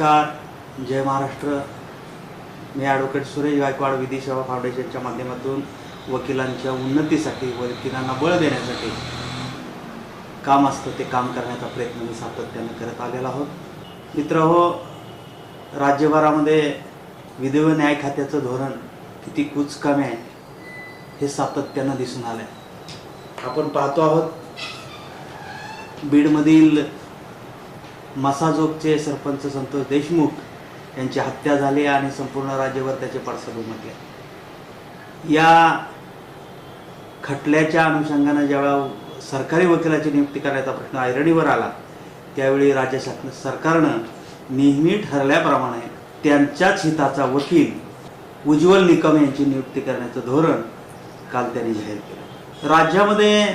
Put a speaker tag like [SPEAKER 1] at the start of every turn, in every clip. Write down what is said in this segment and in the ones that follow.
[SPEAKER 1] नमस्कार. जय महाराष्ट्र. मी ॲडव्होकेट सुरेश गायकवाड विधी सेवा फाउंडेशनच्या माध्यमातून वकिलांच्या उन्नतीसाठी वकिलांना बळ देण्यासाठी काम असतं ते काम करण्याचा प्रयत्न मी सातत्यानं करत आलेलो आहोत. मित्र हो राज्यभरामध्ये विधी व न्याय खात्याचं धोरण किती कुचकामे आहे हे सातत्यानं दिसून आलं आहे आपण पाहतो आहोत. बीडमधील मसाजोगचे सरपंच संतोष देशमुख यांची हत्या झाली आणि संपूर्ण राज्यभर त्याचे पडसाद उमटले. या खटल्याच्या अनुषंगानं ज्यावेळा सरकारी वकिलाची नियुक्ती करण्याचा प्रश्न ऐरणीवर आला त्यावेळी राज्य शासन सरकारनं नेहमी ठरल्याप्रमाणे त्यांच्याच हिताचा वकील उज्ज्वल निकम यांची नियुक्ती करण्याचं धोरण काल त्यांनी जाहीर केलं. राज्यामध्ये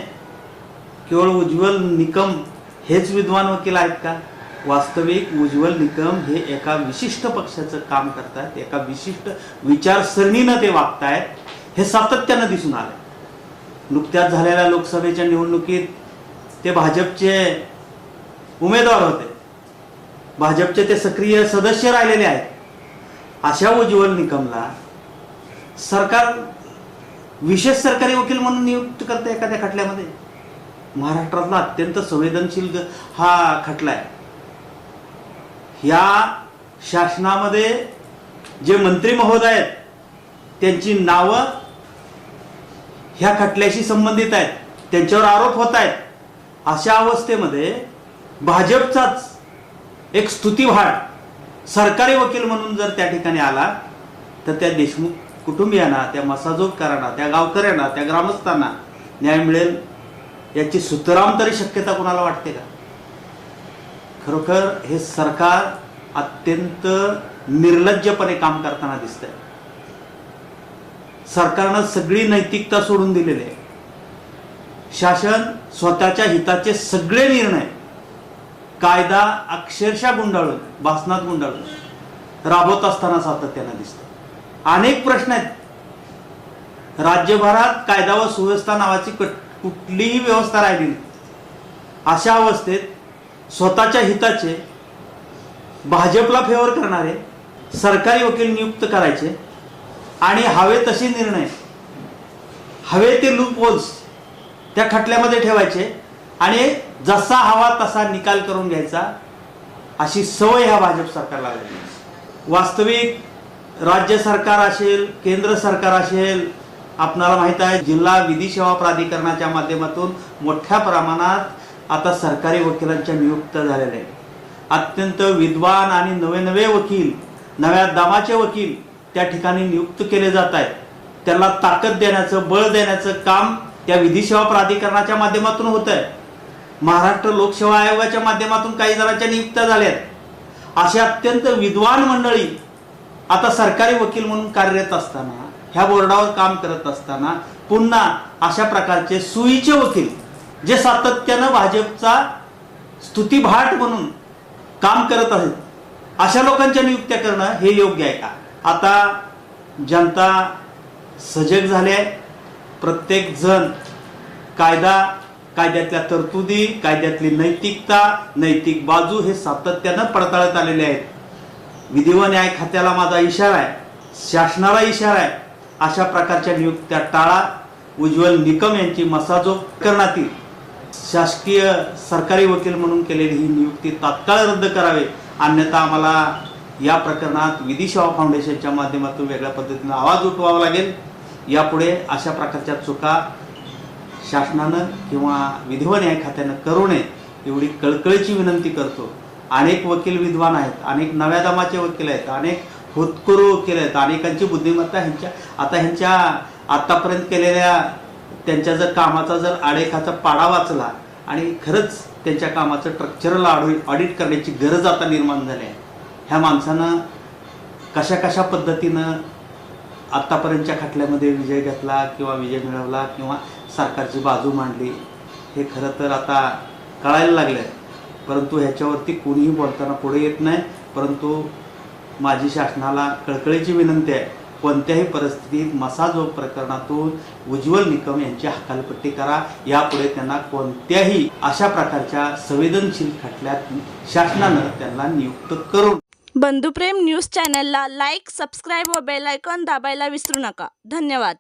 [SPEAKER 1] केवळ उज्ज्वल निकम हेच विद्वान वकील आहेत का? वास्तविक उज्ज्वल निकम हे एका विशिष्ट पक्षाचं काम करतायत एका विशिष्ट विचारसरणीनं ते वागतायत हे सातत्यानं दिसून आलं नुकत्याच झालेल्या लोकसभेच्या निवडणुकीत ते भाजपचे उमेदवार होते. भाजपचे ते सक्रिय सदस्य राहिलेले आहेत. अशा उज्ज्वल निकमला सरकार विशेष सरकारी वकील म्हणून नियुक्त करते एखाद्या खटल्यामध्ये? महाराष्ट्रातला अत्यंत संवेदनशील हा खटला आहे. या शासनामध्ये जे मंत्री महोदय आहेत त्यांची नावं ह्या खटल्याशी संबंधित आहेत. त्यांच्यावर आरोप होत आहेत. अशा अवस्थेमध्ये भाजपचाच एक स्तुतिभाड सरकारी वकील म्हणून जर त्या ठिकाणी आला तर त्या देशमुख कुटुंबियांना त्या मसाजोगकरांना त्या गावकऱ्यांना त्या ग्रामस्थांना न्याय मिळेल याची सुतराम तरी शक्यता कोणाला वाटते का? खरोखर हे सरकार अत्यंत निर्लज्जपणे काम करताना दिसतंय. सरकारनं सगळी नैतिकता सोडून दिलेली आहे. शासन स्वतःच्या हिताचे सगळे निर्णय कायदा अक्षरशः गुंडाळून भासनात गुंडाळून राबवत असताना सातत्यानं दिसतं अनेक प्रश्न आहेत. राज्यभरात कायदा व सुव्यवस्था नावाची कट- कुठलीही व्यवस्था राहिली नाही. अशा अवस्थेत स्वतःच्या हिताचे भाजपला फेवर करणारे सरकारी वकील नियुक्त करायचे आणि हवे तसे निर्णय हवे ते लूप होल्स त्या खटल्यामध्ये ठेवायचे आणि जसा हवा तसा निकाल करून घ्यायचा अशी सवय ह्या भाजप सरकारला लागली. वास्तविक राज्य सरकार असेल केंद्र सरकार असेल आपणाला माहीत आहे जिल्हा विधी सेवा प्राधिकरणाच्या माध्यमातून मोठ्या प्रमाणात आता सरकारी वकिलांच्या नियुक्त झालेल्या आहेत. अत्यंत विद्वान आणि नवे नवे वकील नव्या दामाचे वकील त्या ठिकाणी नियुक्त केले जात आहेत. त्याला ताकद देण्याचं बळ देण्याचं काम त्या विधी सेवा प्राधिकरणाच्या माध्यमातून होत आहे. महाराष्ट्र लोकसेवा आयोगाच्या माध्यमातून काही जणांच्या नियुक्त्या झाल्यात असे अत्यंत विद्वान मंडळी आता सरकारी वकील म्हणून कार्यरत असताना ह्या बोर्डावर काम करत असताना पुन्हा अशा प्रकारचे सुईचे वकील जे सातत्यानं भाजपचा स्तुतिभाट म्हणून काम करत आहेत अशा लोकांच्या नियुक्त्या करणं हे योग्य आहे का? आता जनता सजग झाली आहे. प्रत्येक जण कायदा कायद्यातल्या तरतुदी कायद्यातली नैतिकता नैतिक बाजू हे सातत्यानं पडताळत आलेले आहेत. विधी व न्याय खात्याला माझा इशारा आहे शासनाला इशारा आहे अशा प्रकारच्या नियुक्त्या टाळा. उज्ज्वल निकम यांची मसाजो करण्यात येईल. शासकीय सरकारी वकील म्हणून केलेली ही नियुक्ती तात्काळ रद्द करावे. अन्यथा आम्हाला या प्रकरणात विधी सेवा फाउंडेशनच्या माध्यमातून वेगळ्या पद्धतीनं आवाज उठवावा लागेल. यापुढे अशा प्रकारच्या चुका शासनानं किंवा विधवा न्याय खात्यानं करू नये एवढी कळकळीची विनंती करतो. अनेक वकील विद्वान आहेत अनेक नव्या दमाचे वकील आहेत अनेक होतकरू वकील आहेत अनेकांची बुद्धिमत्ता ह्यांच्या आता ह्यांच्या आतापर्यंत केलेल्या त्यांच्या जर कामाचा जर आडेखाचा पाडा वाचला आणि खरंच त्यांच्या कामाचं स्ट्रक्चरल ऑडिट करण्याची गरज आता निर्माण झाली आहे. ह्या माणसानं कशा कशा पद्धतीनं आत्तापर्यंतच्या खटल्यामध्ये विजय घेतला किंवा विजय मिळवला किंवा सरकारची बाजू मांडली हे खरं तर आता कळायला लागलं आहे परंतु ह्याच्यावरती कोणीही बोलताना पुढे येत नाही परंतु माझी शासनाला कळकळीची विनंती आहे कोणत्याही परिस्थितीत मसाजोग प्रकरणातून उज्ज्वल निकम यांची हकालपट्टी करा. यापुढे त्यांना कोणत्याही अशा प्रकारच्या संवेदनशील खटल्यात शासनानं त्यांना नियुक्त करून.
[SPEAKER 2] बंधुप्रेम न्यूज चॅनलला लाईक सबस्क्राईब व बेल आयकॉन दाबायला विसरू नका. धन्यवाद.